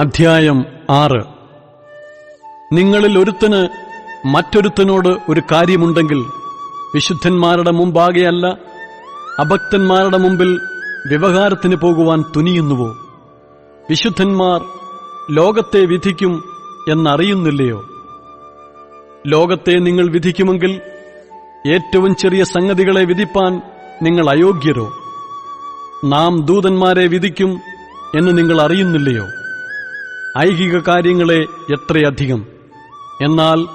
അധ്യായം ആറ്. നിങ്ങളിൽ ഒരുത്തന് മറ്റൊരുത്തനോട് ഒരു കാര്യമുണ്ടെങ്കിൽ വിശുദ്ധന്മാരുടെ മുമ്പാകെയല്ല അഭക്തന്മാരുടെ മുമ്പിൽ വ്യവഹാരത്തിന് പോകുവാൻ തുനിയുന്നുവോ? വിശുദ്ധന്മാർ ലോകത്തെ വിധിക്കും എന്നറിയുന്നില്ലയോ? ലോകത്തെ നിങ്ങൾ വിധിക്കുമെങ്കിൽ ഏറ്റവും ചെറിയ സംഗതികളെ വിധിപ്പാൻ നിങ്ങൾ അയോഗ്യരോ? നാം ദൂതന്മാരെ വിധിക്കും എന്ന് നിങ്ങൾ അറിയുന്നില്ലയോ? ഐഹിക കാര്യങ്ങളെ എത്രയധികം? എന്നാൽ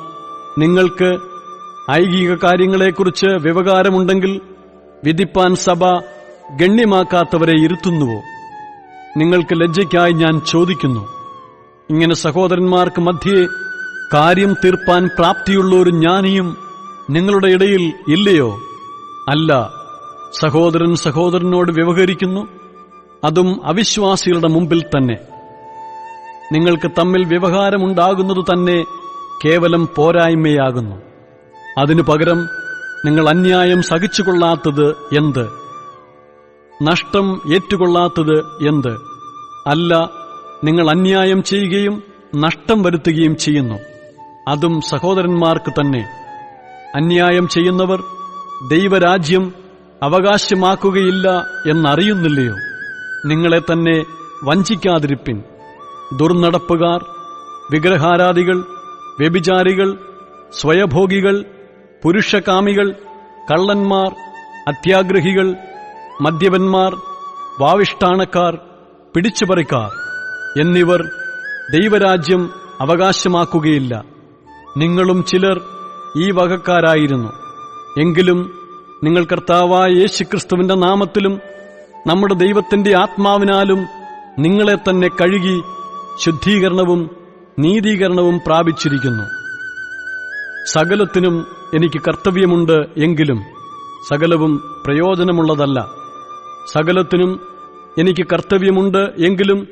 നിങ്ങൾക്ക് ഐഹിക കാര്യങ്ങളെക്കുറിച്ച് വ്യവകാരമുണ്ടെങ്കിൽ വിധിപ്പാൻ സഭ ഗണ്യമാക്കാത്തവരെ ഇരുത്തുന്നുവോ? നിങ്ങൾക്ക് ലജ്ജയ്ക്കായി ഞാൻ ചോദിക്കുന്നു. ഇങ്ങനെ സഹോദരന്മാർക്ക് മധ്യേ കാര്യം തീർപ്പാൻ പ്രാപ്തിയുള്ള ഒരു ജ്ഞാനിയും നിങ്ങളുടെ ഇടയിൽ ഇല്ലയോ? അല്ല സഹോദരൻ സഹോദരനോട് വ്യവഹരിക്കുന്നു അതും അവിശ്വാസികളുടെ മുമ്പിൽ തന്നെ. നിങ്ങൾക്ക് തമ്മിൽ വ്യവഹാരമുണ്ടാകുന്നത് തന്നെ കേവലം പോരായ്മയാകുന്നു. അതിനു പകരം നിങ്ങൾ അന്യായം സഹിച്ചുകൊള്ളാത്തത് എന്ത്? നഷ്ടം ഏറ്റുകൊള്ളാത്തത് എന്ത്? അല്ല നിങ്ങൾ അന്യായം ചെയ്യുകയും നഷ്ടം വരുത്തുകയും ചെയ്യുന്നു. അതും സഹോദരന്മാർക്ക് തന്നെ. അന്യായം ചെയ്യുന്നവർ ദൈവരാജ്യം അവകാശമാക്കുകയില്ല എന്നറിയുന്നില്ലയോ? നിങ്ങളെ തന്നെ വഞ്ചിക്കാതിരിപ്പിൻ. ദുർനടപ്പുകാർ വിഗ്രഹാരാധികൾ വ്യഭിചാരികൾ സ്വയഭോഗികൾ പുരുഷകാമികൾ കള്ളന്മാർ അത്യാഗ്രഹികൾ മദ്യപന്മാർ വാവിഷ്ഠാണക്കാർ പിടിച്ചുപറിക്കാർ എന്നിവർ ദൈവരാജ്യം അവകാശമാക്കുകയില്ല. നിങ്ങളും ചിലർ ഈ വകക്കാരായിരുന്നു. എങ്കിലും നിങ്ങൾ കർത്താവായ യേശുക്രിസ്തുവിന്റെ നാമത്തിലും നമ്മുടെ ദൈവത്തിന്റെ ആത്മാവിനാലും നിങ്ങളെ തന്നെ കഴുകി ശുദ്ധീകരണവും നീതീകരണവും പ്രാപിച്ചിരിക്കുന്നു. സകലത്തിനും എനിക്ക് കർത്തവ്യമുണ്ട് എങ്കിലും സകലവും പ്രയോജനമുള്ളതല്ല. സകലത്തിനും എനിക്ക് കർത്തവ്യമുണ്ട് എങ്കിലും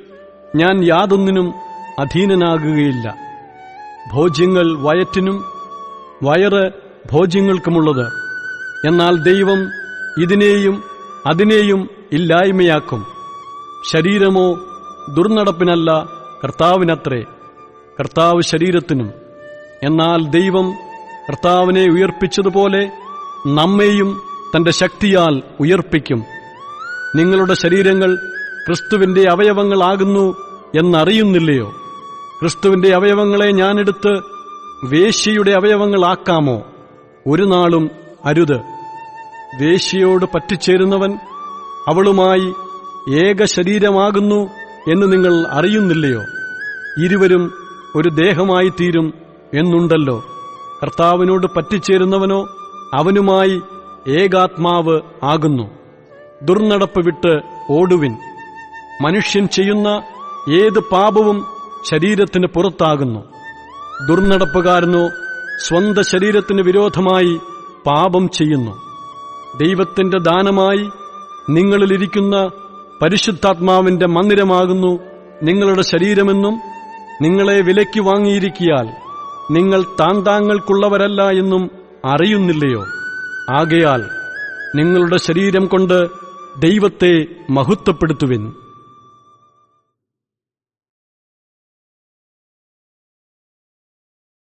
ഞാൻ യാതൊന്നിനും അധീനനാകുകയില്ല. ഭോജ്യങ്ങൾ വയറ്റിനും വയറ് ഭോജ്യങ്ങൾക്കുമുള്ളത്. എന്നാൽ ദൈവം ഇതിനെയും അതിനെയും ഇല്ലായ്മയാക്കും. ശരീരമോ ദുർനടപ്പിനല്ല കർത്താവിനത്രേ കർത്താവ് ശരീരത്തിനും എന്നാൽ ദൈവം കർത്താവിനെ ഉയർപ്പിച്ചതുപോലെ നമ്മെയും തന്റെ ശക്തിയാൽ ഉയർപ്പിക്കും. നിങ്ങളുടെ ശരീരങ്ങൾ ക്രിസ്തുവിന്റെ അവയവങ്ങളാകുന്നു എന്നറിയുന്നില്ലയോ? ക്രിസ്തുവിന്റെ അവയവങ്ങളെ ഞാനെടുത്ത് വേശ്യയുടെ അവയവങ്ങളാക്കാമോ? ഒരു നാളും അരുത്. വേശ്യയോട് പറ്റിച്ചേരുന്നവൻ അവളുമായി ഏക ശരീരമാകുന്നു എന്ന് നിങ്ങൾ അറിയുന്നില്ലയോ? ഇരുവരും ഒരു ദേഹമായി തീരും എന്നുണ്ടല്ലോ. കർത്താവിനോട് പറ്റിച്ചേരുന്നവനോ അവനുമായി ഏകാത്മാവ് ആകുന്നു. ദുർനടപ്പ് വിട്ട് ഓടുവിൻ. മനുഷ്യൻ ചെയ്യുന്ന ഏത് പാപവും ശരീരത്തിന് പുറത്താകുന്നു. ദുർനടപ്പുകാരനോ സ്വന്ത ശരീരത്തിന് വിരോധമായി പാപം ചെയ്യുന്നു. ദൈവത്തിന്റെ ദാനമായി നിങ്ങളിലിരിക്കുന്ന പരിശുദ്ധാത്മാവിന്റെ മന്ദിരമാകുന്നു നിങ്ങളുടെ ശരീരമെന്നും നിങ്ങളെ വിലയ്ക്ക് വാങ്ങിയിരിക്കിയാൽ നിങ്ങൾ താന്താങ്ങൾക്കുള്ളവരല്ല എന്നും അറിയുന്നില്ലയോ? ആകയാൽ നിങ്ങളുടെ ശരീരം കൊണ്ട് ദൈവത്തെ മഹത്വപ്പെടുത്തുവിൻ.